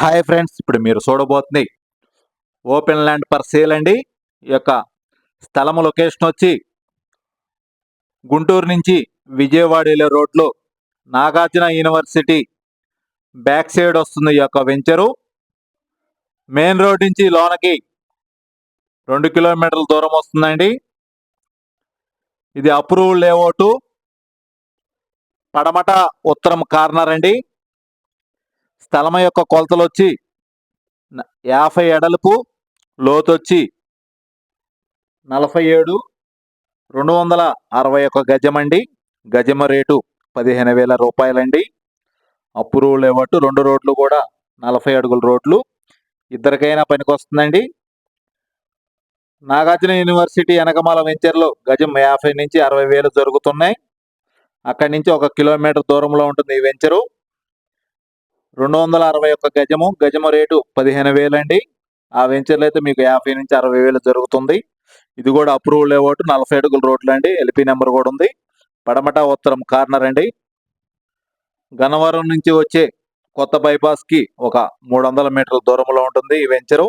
Hi friends ఇప్పుడు మీరు చూడబోతుంది ఓపెన్ ల్యాండ్ పర్ సేల్ అండి. ఈ యొక్క స్థలము లొకేషన్ వచ్చి గుంటూరు నుంచి విజయవాడ వెళ్ళే రోడ్లో నాగార్జున యూనివర్సిటీ బ్యాక్ సైడ్ వస్తుంది ఈ యొక్క వెంచరు మెయిన్ రోడ్ నుంచి లోనకి రెండు కిలోమీటర్ల దూరం వస్తుందండి. ఇది అప్రూవల్ లేఅవుట్ పడమట ఉత్తరం కార్నర్ అండి. స్థలం యొక్క కొలతలు వచ్చి యాభై ఎడలుపు లోతొచ్చి నలభై ఏడు రెండు వందల అరవై ఒక గజం అండి గజమ రేటు పదిహేను వేల రూపాయలండి. అప్రూవల్ ఇవ్వట్టు రెండు రోడ్లు కూడా నలభై అడుగుల రోడ్లు. ఇద్దరికైనా పనికొస్తుందండి. నాగార్జున యూనివర్సిటీ వెనకమాల వెంచర్లో గజం యాభై నుంచి అరవై వేలు జరుగుతున్నాయి. అక్కడి నుంచి ఒక కిలోమీటర్ దూరంలో ఉంటుంది ఈ వెంచరు. రెండు వందల అరవై ఒక్క గజము. గజము రేటు పదిహేను వేలు అండి ఆ వెంచర్లు అయితే మీకు యాభై నుంచి అరవై వేలు జరుగుతుంది. ఇది కూడా అప్రూవల్ లేఅవుట్ నలభై అడుగుల రోడ్లు అండి. ఎల్పి నెంబర్ కూడా ఉంది. పడమట ఉత్తరం కార్నర్ అండి. గన్నవరం నుంచి వచ్చే కొత్త బైపాస్కి ఒక మూడు వందల మీటర్ల దూరంలో ఉంటుంది ఈ వెంచరు.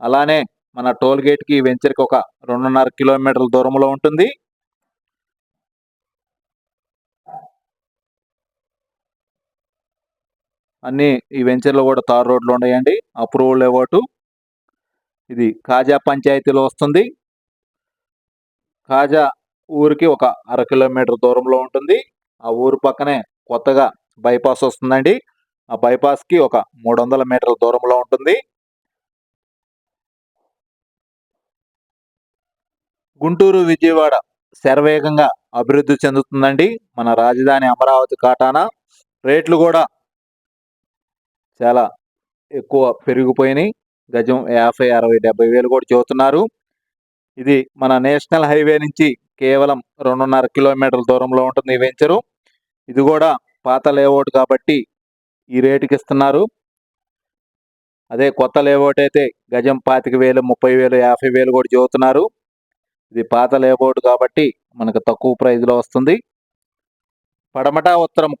అలానే మన టోల్ గేట్కి ఈ వెంచర్కి ఒక రెండున్నర కిలోమీటర్ల దూరంలో ఉంటుంది. అన్నీ ఈ వెంచర్లో కూడా తార్ రోడ్లు ఉన్నాయండి. అప్రూవల్ లేఅవుట్ ఇది కాజా పంచాయతీలో వస్తుంది. కాజా ఊరికి ఒక అర కిలోమీటర్ దూరంలో ఉంటుంది. ఆ ఊరు పక్కనే కొత్తగా బైపాస్ వస్తుందండి. ఆ బైపాస్కి ఒక మూడు వందల మీటర్ల దూరంలో ఉంటుంది. గుంటూరు విజయవాడ శరవేగంగా అభివృద్ధి చెందుతుందండి. మన రాజధాని అమరావతి కాటాన. రేట్లు కూడా చాలా ఎక్కువ పెరిగిపోయినాయి. గజం యాభై అరవై డెబ్బై వేలు కూడా చెబుతున్నారు ఇది మన నేషనల్ హైవే నుంచి కేవలం రెండున్నర కిలోమీటర్ల దూరంలో ఉంటుంది ఈ వెంచరు. ఇది కూడా పాత లేఅవుట్ కాబట్టి ఈ రేటుకి ఇస్తున్నారు. అదే కొత్త లేఅవుట్ అయితే గజం పాతిక వేలు ముప్పై వేలు యాభై వేలు కూడా చెబుతున్నారు ఇది పాత లేఅవుట్ కాబట్టి మనకు తక్కువ ప్రైజ్లో వస్తుంది. పడమట ఉత్తరం